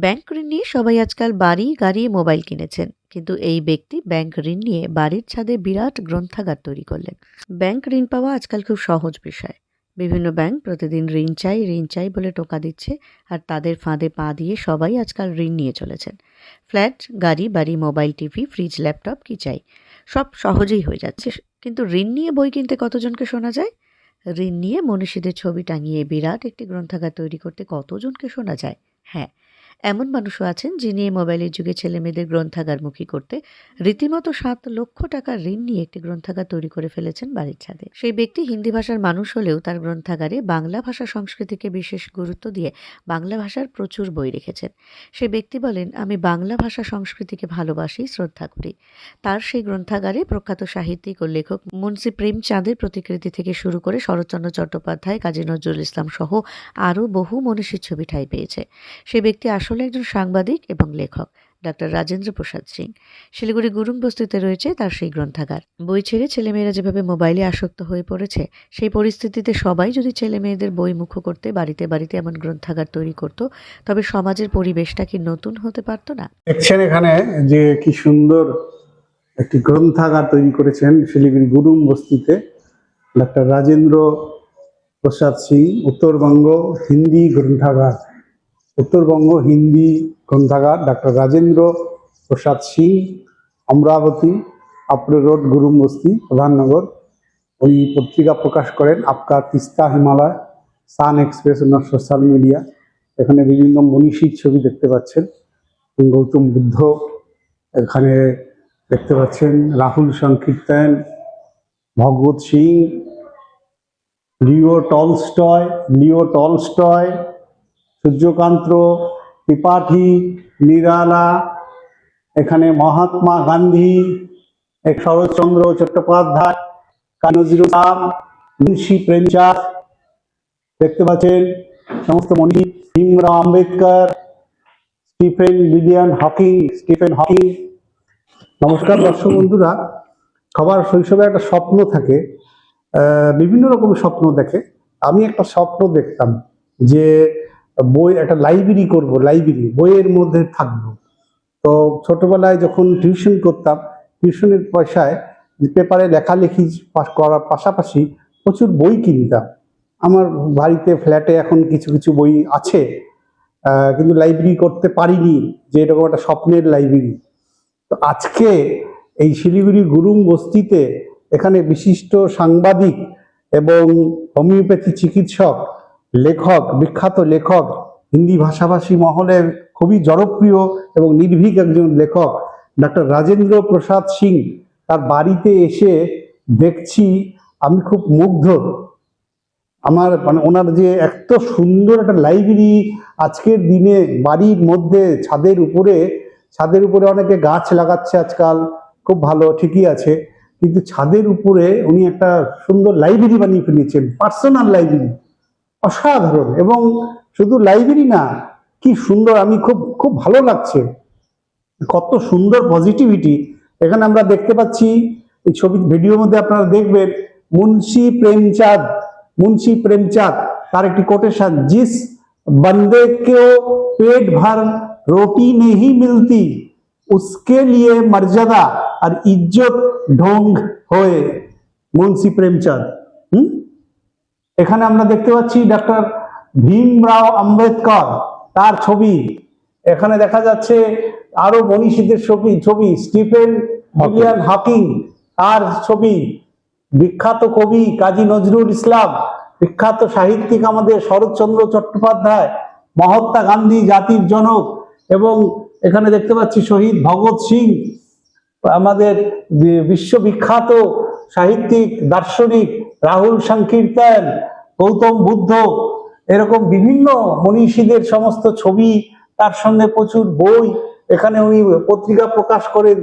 Bank ঋণ নিয়ে সবাই আজকাল বাড়ি, গাড়ি, মোবাইল কিনেছেন। কিন্তু এই ব্যক্তি ব্যাংক ঋণ নিয়ে বাড়ির ছাদে বিরাট গ্রন্থাগার তৈরি করলেন। ব্যাংক ঋণ পাওয়া আজকাল খুব সহজ বিষয়। বিভিন্ন ব্যাংক প্রতিদিন ঋণ চাই ঋণ চাই বলে টোকা দিচ্ছে আর তাদের ফাঁদে পা দিয়ে সবাই আজকাল ঋণ নিয়ে চলেছেন। ফ্ল্যাট, গাড়ি, বাড়ি, মোবাইল, টিভি, ফ্রিজ, ল্যাপটপ, কি চাই? সব সহজেই হয়ে যাচ্ছে। কিন্তু ঋণ নিয়ে বই কিনতে কতজনকে শোনা যায়? ঋণ নিয়ে মনীষীদের ছবি টাঙিয়ে বিরাট একটি গ্রন্থাগার তৈরি করতে কতজনকে শোনা যায়? হ্যাঁ এমন মানুষও আছেন যিনি এই মোবাইলের যুগে ছেলে মেয়েদের গ্রন্থাগারমুখী করতে রীতিমতো সাত লক্ষ টাকার ঋণ নিয়ে একটি গ্রন্থাগার তৈরি করে ফেলেছেন বাড়ির ছাদে। সেই ব্যক্তি হিন্দি ভাষার মানুষ হলেও তার গ্রন্থাগারে বাংলা ভাষা সংস্কৃতিকে বিশেষ গুরুত্ব দিয়ে বাংলা ভাষার প্রচুর বই রেখেছেন। সে ব্যক্তি বলেন, আমি বাংলা ভাষা সংস্কৃতিকে ভালোবাসি, শ্রদ্ধা করি। তার সেই গ্রন্থাগারে প্রখ্যাত সাহিত্যিক ও লেখক মুন্সী প্রেমচাঁদের প্রতিকৃতি থেকে শুরু করে শরৎচন্দ্র চট্টোপাধ্যায়, কাজী নজরুল ইসলাম সহ আরও বহু মনীষীর ছবি ঠাঁই পেয়েছে। সে ব্যক্তি আসলে একজন সাংবাদিক এবং লেখক, ডাক্তার রাজেন্দ্র প্রসাদ সিং। শিলিগুড়ি গুরুং বস্তিতে রয়েছে তার সেই গ্রন্থাগার। বই ছেড়ে ছেলেমেয়েরা যেভাবে মোবাইলে আসক্ত হয়ে পড়েছে, সেই পরিস্থিতিতে সবাই যদি ছেলে মেয়েদের বই মুখ করতে, বাড়িতে বাড়িতে এমন গ্রন্থাগার তৈরি করত, তবে সমাজের পরিবেশটা কি নতুন হতে পারতো না? দেখছেন এখানে যে কি সুন্দর একটি গ্রন্থাগার তৈরি করেছেন শিলিগুড়ি গুরুং বস্তিতে ডাক্তার রাজেন্দ্র প্রসাদ সিং, উত্তরবঙ্গ হিন্দি গ্রন্থাগার। উত্তরবঙ্গ হিন্দি গ্রন্থাগার doctor Rajendra Prasad Singh, Amaravati, upper road, Gurung Basti Pradhannagar. ওই পত্রিকা প্রকাশ করেন আপকা তিস্তা হিমালয়, সান এক্সপ্রেস ওনার সোশ্যাল মিডিয়া। এখানে বিভিন্ন মনীষীর ছবি দেখতে পাচ্ছেন। গৌতম বুদ্ধ এখানে দেখতে পাচ্ছেন। Rahul Sankrityayan Bhagwat Singh, Leo Tolstoy Leo Tolstoy Suryakant, Tripathi, Nirala, এখানে মহাত্মা গান্ধী শরৎচন্দ্র চট্টোপাধ্যায়, কানজির মুন্সি প্রেমচাঁদ, দেখতে পাচ্ছেন সমস্ত মনীষী Bhimrao Ambedkar, Stephen William Hawking, Stephen Hawking. নমস্কার দর্শক বন্ধুরা, সবার শৈশবে একটা স্বপ্ন থাকে বিভিন্ন রকম স্বপ্ন দেখে। আমি একটা স্বপ্ন দেখতাম যে বই, একটা লাইব্রেরি করব লাইব্রেরি বইয়ের মধ্যে থাকব। তো ছোটবেলায় যখন টিউশন করতাম টিউশনের পয়সায় পেপারে লেখালেখি করার পাশাপাশি প্রচুর বই কিনতাম। আমার বাড়িতে ফ্ল্যাটে এখন কিছু কিছু বই আছে কিন্তু লাইব্রেরি করতে পারিনি, যে এরকম একটা স্বপ্নের লাইব্রেরি তো আজকে এই শিলিগুড়ি গুরুং বস্তিতে এখানে বিশিষ্ট সাংবাদিক এবং হোমিওপ্যাথি চিকিৎসক লেখক, বিখ্যাত লেখক, হিন্দি ভাষাভাষী মহলের খুবই জনপ্রিয় এবং নির্ভীক একজন লেখক ডক্টর রাজেন্দ্র প্রসাদ সিং। তার বাড়িতে এসে দেখছি, আমি খুব মুগ্ধ। আমার মানে ওনার যে এত সুন্দর একটা লাইব্রেরি আজকের দিনে বাড়ির মধ্যে ছাদের উপরে ছাদের উপরে অনেকে গাছ লাগাচ্ছে আজকাল, খুব ভালো, ঠিকই আছে। কিন্তু ছাদের উপরে উনি একটা সুন্দর লাইব্রেরি বানিয়ে ফেলেছেন, পার্সোনাল লাইব্রেরি। অসাধারণ এবং শুধু লাইব্রেরি না, কি সুন্দর, আমি খুব খুব ভালো লাগছে। কত সুন্দর পজিটিভিটি এখানে আমরা দেখতে পাচ্ছি, এই ছবি ভিডিওর মধ্যে আপনারা দেখবেন, মুন্সি প্রেমচাঁদ মুন্সি প্রেমচাঁদ, তার একটি কোটেশন জিস বন্দে কেও পেট ভার রোটি নেই মিলতি, উসকে লিয়ে মর্যাদা আর ইজ্জত ঢং হয়ে। মুন্সি প্রেমচাঁদ। হুম? এখানে আমরা দেখতে পাচ্ছি ডক্টর ভীমরাও আম্বেদকর তার ছবি। এখানে দেখা যাচ্ছে আরও মনীষীদের ছবি ছবি স্টিফেন উইলিয়াম হকিং তার ছবি। বিখ্যাত কবি কাজী নজরুল ইসলাম বিখ্যাত সাহিত্যিক আমাদের শরৎচন্দ্র চট্টোপাধ্যায় মহাত্মা গান্ধী জাতির জনক এবং এখানে দেখতে পাচ্ছি শহীদ ভগৎ সিং আমাদের বিশ্ববিখ্যাত সাহিত্যিক দার্শনিক রাহুল সংকীর্তন, গৌতম বুদ্ধ, এরকম বিভিন্ন মনীষীদের সমস্ত ছবি, তার সঙ্গে প্রচুর বই। এখানে উনি পত্রিকা প্রকাশ করেন,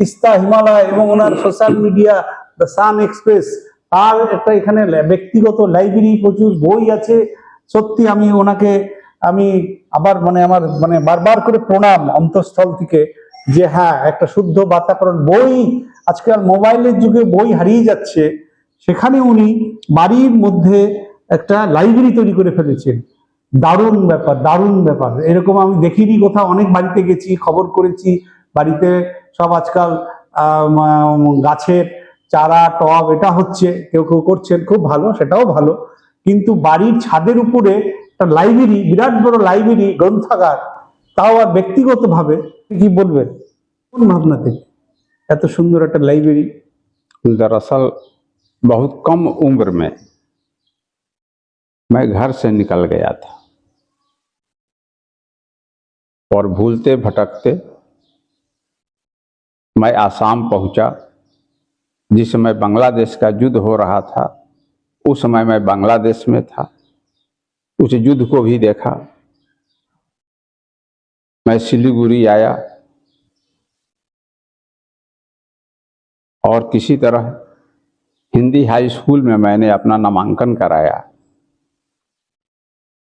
তিস্তা হিমালয় এবং ওনার social media the Sun Express তার একটা এখানে ব্যক্তিগত লাইব্রেরি প্রচুর বই আছে। সত্যি আমি ওনাকে, আমি আবার মানে আমার মানে বারবার করে প্রণাম অন্তঃস্থল থেকে যে হ্যাঁ একটা শুদ্ধ বাতাবরণ বই, আজকাল মোবাইলের যুগে বই হারিয়ে যাচ্ছে। সেখানে উনি বাড়ির মধ্যে একটা লাইব্রেরি তৈরি করে ফেলেছেন। দারুণ ব্যাপার দারুণ ব্যাপার। এরকম আমি দেখিনি কোথাও, অনেক বাড়িতে গেছি, খবর করেছি। বাড়িতে সব আজকাল গাছের চারা, টব, এটা হচ্ছে। কেউ কেউ করছেন, খুব ভালো, সেটাও ভালো। কিন্তু বাড়ির ছাদের উপরে একটা লাইব্রেরি, বিরাট বড় লাইব্রেরি, গ্রন্থাগার, তাও আর ব্যক্তিগতভাবে, কি বলবেন? কোন ভাবনা থেকে এত সুন্দর একটা লাইব্রেরি। দরাসাল बहुत कम उम्र में मैं घर से निकल गया था। और भूलते भटकते मैं आसाम पहुँचा, जिस समय बांग्लादेश का युद्ध हो रहा था, उस समय मैं बांग्लादेश में था, उस युद्ध को भी देखा। मैं सिलीगुड़ी आया और किसी तरह हिंदी हाई स्कूल में मैंने अपना नामांकन कराया।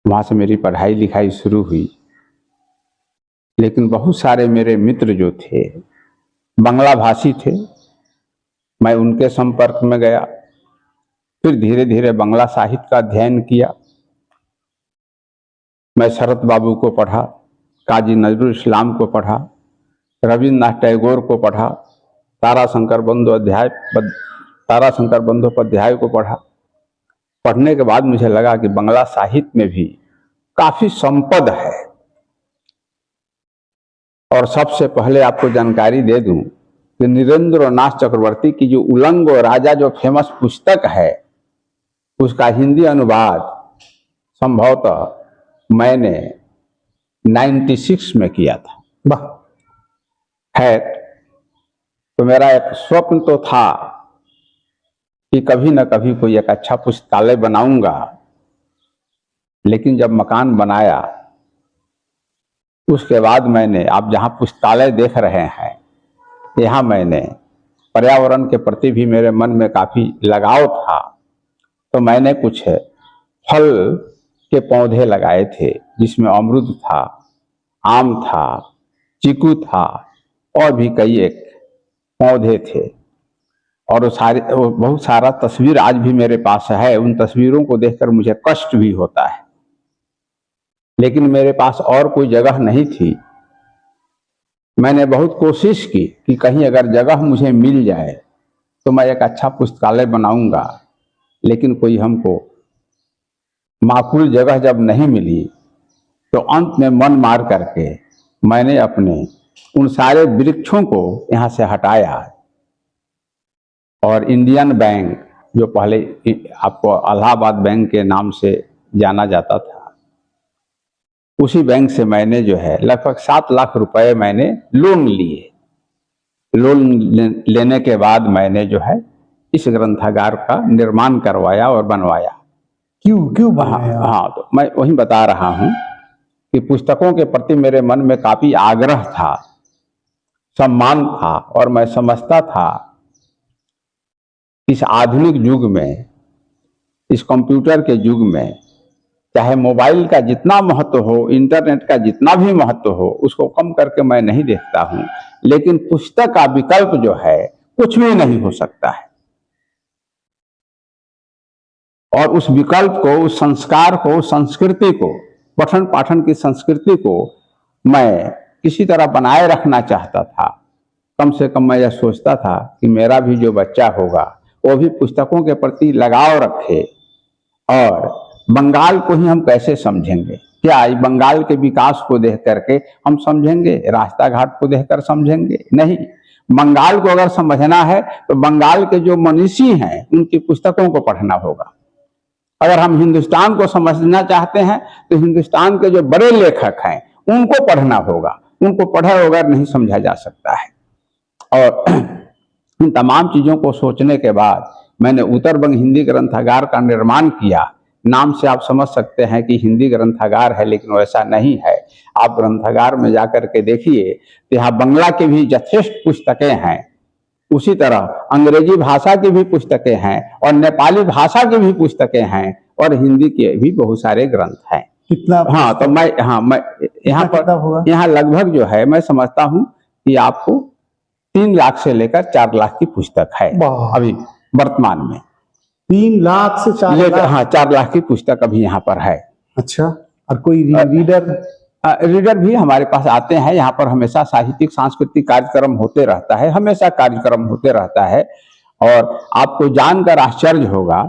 वहाँ से मेरी पढ़ाई लिखाई शुरू हुई। लेकिन बहुत सारे मेरे मित्र जो थे, बांग्ला भाषी थे, मैं उनके संपर्क में गया। फिर धीरे धीरे बंगला साहित्य का अध्ययन किया। मैं शरत बाबू को पढ़ा, काजी नजरुल इस्लाम को पढ़ा, रविन्द्रनाथ टैगोर को पढ़ा तारा शंकर बंदोपाध्याय तारा शंकर बंदोपाध्याय को पढ़ा। पढ़ने के बाद मुझे लगा कि बंगला साहित्य में भी काफ़ी संपद है। और सबसे पहले आपको जानकारी दे दूँ कि निरेंद्र नाथ चक्रवर्ती की जो उलंग राजा जो फ़ेमस पुस्तक है उसका हिंदी अनुवाद संभवतः मैंने 96 में किया था। वाह। है तो मेरा एक स्वप्न तो था कि कभी ना कभी कोई एक अच्छा पुस्तकालय बनाऊँगा। लेकिन जब मकान बनाया, उसके बाद मैंने, आप जहाँ पुस्तकालय देख रहे हैं, यहाँ मैंने, पर्यावरण के प्रति भी मेरे मन में काफ़ी लगाव था। तो मैंने कुछ फल के पौधे लगाए थे, जिसमें अमरूद था, आम था, चीकू था, और भी कई एक पौधे थे। और सारे बहुत सारा तस्वीर आज भी मेरे पास है। उन तस्वीरों को देखकर मुझे कष्ट भी होता है। लेकिन मेरे पास और कोई जगह नहीं थी। मैंने बहुत कोशिश की कि कहीं अगर जगह मुझे मिल जाए तो मैं एक अच्छा पुस्तकालय बनाऊँगा। लेकिन कोई हमको माकूल जगह जब नहीं मिली तो अंत में मन मार करके मैंने अपने उन सारे वृक्षों को यहाँ से हटाया। और इंडियन बैंक जो पहले आपको इलाहाबाद बैंक के नाम से जाना जाता था उसी बैंक से मैंने जो है लगभग सात लाख रुपए मैंने लोन लिए। लोन लेने के बाद मैंने जो है इस ग्रंथागार का निर्माण करवाया और बनवाया। क्यों क्यों हाँ बनाया हाँ तो मैं वही बता रहा हूँ कि पुस्तकों के प्रति मेरे मन में काफ़ी आग्रह था सम्मान था और मैं समझता था इस आधुनिक युग में, इस कंप्यूटर के युग में, चाहे मोबाइल का जितना महत्व हो, इंटरनेट का जितना भी महत्व हो, उसको कम करके मैं नहीं देखता हूँ। लेकिन पुस्तक का विकल्प जो है, कुछ भी नहीं हो सकता है। और उस विकल्प को, उस संस्कार को संस्कृति को पठन पाठन की संस्कृति को मैं किसी तरह बनाए रखना चाहता था। कम से कम मैं यह सोचता था कि मेरा भी जो बच्चा होगा वो भी पुस्तकों के प्रति लगाव रखे। और बंगाल को ही हम कैसे समझेंगे? क्या इस बंगाल के विकास को देख करके हम समझेंगे? रास्ता घाट को देखकर समझेंगे? नहीं। बंगाल को अगर समझना है तो बंगाल के जो मनीषी हैं, उनकी पुस्तकों को पढ़ना होगा। अगर हम हिंदुस्तान को समझना चाहते हैं तो हिंदुस्तान के जो बड़े लेखक हैं, उनको पढ़ना होगा। उनको पढ़ा बगैर नहीं समझा जा सकता है। और इन तमाम चीज़ों को सोचने के बाद मैंने उत्तर बंग हिंदी ग्रंथागार का निर्माण किया। नाम से आप समझ सकते हैं कि हिंदी ग्रंथागार है लेकिन वैसा नहीं है। आप ग्रंथागार में जाकर के देखिए तो यहाँ बंगला की भी यथेष्ट पुस्तकें हैं। उसी तरह अंग्रेज़ी भाषा की भी पुस्तकें हैं और नेपाली भाषा की भी पुस्तकें हैं और हिंदी के भी बहुत सारे ग्रंथ हैं। कितना हाँ तो मैं हाँ मैं यहाँ पर यहाँ लगभग जो है मैं समझता हूँ कि आपको तीन लाख से लेकर चार लाख की पुस्तक है अभी वर्तमान में। तीन लाख से चार लेकर लाख? हाँ चार लाख की पुस्तक अभी यहाँ पर है। अच्छा और कोई री- रीडर? रीडर भी हमारे पास आते हैं यहाँ पर हमेशा साहित्यिक सांस्कृतिक कार्यक्रम होते रहता है हमेशा कार्यक्रम होते रहता है। और आपको जानकर आश्चर्य होगा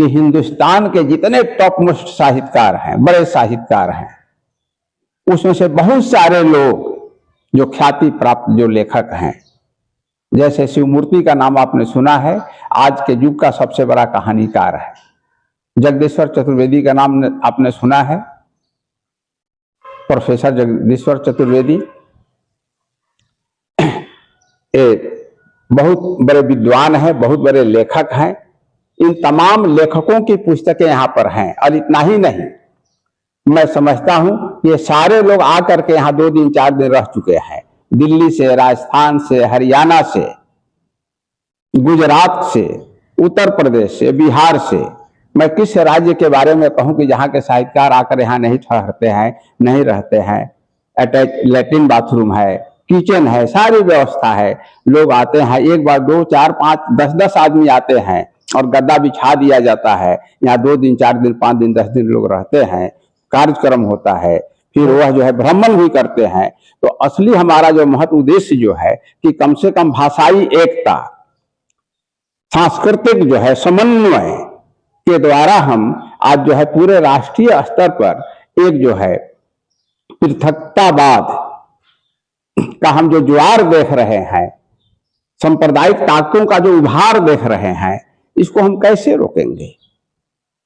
कि हिंदुस्तान के जितने टॉप मोस्ट साहित्यकार हैं बड़े साहित्यकार हैं उसमें से बहुत सारे लोग जो ख्याति प्राप्त जो लेखक हैं। जैसे शिवमूर्ति का नाम आपने सुना है, आज के युग का सबसे बड़ा कहानीकार है। जगदीश्वर चतुर्वेदी का नाम आपने सुना है? प्रोफेसर जगदीश्वर चतुर्वेदी। ये बहुत बड़े विद्वान हैं, बहुत बड़े लेखक हैं। इन तमाम लेखकों की पुस्तकें यहाँ पर हैं, और इतना ही नहीं। मैं समझता हूँ ये सारे लोग आकर के यहाँ दो दिन, चार दिन रह चुके हैं। दिल्ली से, राजस्थान से, हरियाणा से, गुजरात से, उत्तर प्रदेश से, बिहार से। मैं किस राज्य के बारे में कहूँ कि जहाँ के साहित्यकार आकर यहाँ नहीं ठहरते हैं, नहीं रहते हैं? अटैच लेट्रिन बाथरूम है किचन है, सारी व्यवस्था है। लोग आते हैं, एक बार, दो, चार, पाँच, दस दस आदमी आते हैं और गद्दा बिछा दिया जाता है। यहाँ दो दिन, चार दिन, पाँच दिन, दस दिन लोग रहते हैं। कार्यक्रम होता है, फिर वह जो है भ्रमण भी करते हैं। तो असली हमारा जो महत्व उद्देश्य जो है कि कम से कम भाषाई एकता, सांस्कृतिक जो है समन्वय के द्वारा हम आज जो है पूरे राष्ट्रीय स्तर पर एक जो है पृथकतावाद का हम जो ज्वार देख रहे हैं, सांप्रदायिक ताकतों का जो उभार देख रहे हैं, इसको हम कैसे रोकेंगे?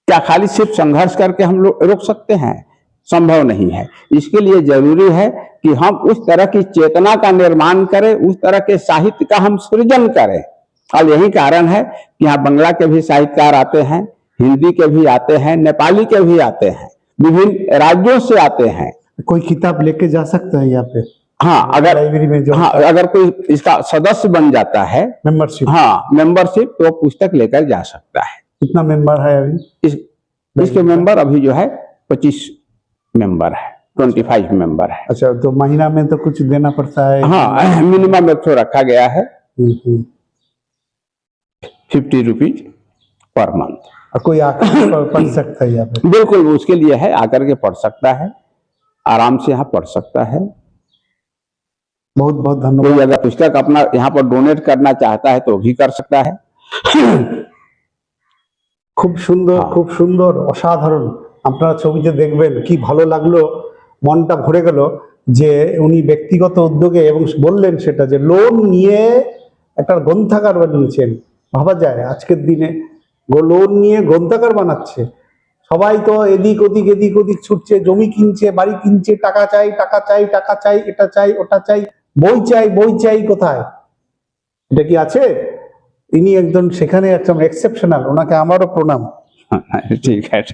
क्या खाली सिर्फ़ संघर्ष करके हम लोग रोक सकते हैं? संभव नहीं है। इसके लिए ज़रूरी है कि हम उस तरह की चेतना का निर्माण करें उस तरह के साहित्य का हम सृजन करें। और यही कारण है कि यहाँ बंगला के भी साहित्यकार आते हैं हिंदी के भी आते हैं नेपाली के भी आते हैं विभिन्न राज्यों से आते हैं। कोई किताब लेके जा सकता है यहाँ पे? हाँ अगर लाइब्रेरी में जो हाँ अगर कोई इसका सदस्य बन जाता है मेंबरशिप हाँ मेंबरशिप तो पुस्तक लेकर जा सकता है। कितना मेंबर है अभी? इस इसके मेंबर अभी जो है पच्चीस मेंबर है ट्वेंटी फाइव मेंबर है। अच्छा तो महीना में तो कुछ देना पड़ता है? हाँ मिनिमम एक तो रखा गया है। फिफ्टी रुपीज़ पर मंथ कोई आकर पढ़- पढ़ सकता है यहाँ पे बिल्कुल उसके लिए है आकर के पढ़ सकता है आराम से यहाँ पढ़ सकता है। बहुत बहुत धन्यवाद। कोई अगर पुस्तक अपना यहाँ पर डोनेट करना चाहता है तो भी कर सकता है। খুব সুন্দর হ্যাঁ। খুব সুন্দর অসাধারণ। আপনারা ছবিতে দেখবেন কি ভালো লাগল মনটা ভরে গেল যে উনি ব্যক্তিগত উদ্যোগে এবং বললেন সেটা যে লোন নিয়ে একটা গ্রন্থাগার বানিয়েছেন। ভাবা যায় আজকের দিনে লোন নিয়ে গ্রন্থাগার বানাচ্ছে। সবাই তো এদিক ওদিক এদিক ওদিক ছুটছে জমি কিনছে বাড়ি কিনছে টাকা চাই টাকা চাই টাকা চাই এটা চাই ওটা চাই বই চাই বই চাই কোথায়? এটা কি আছে? ইনি একজন সেখানে একদম এক্সেপশনাল ওনাকে আমারও প্রণাম। ঠিক আছে।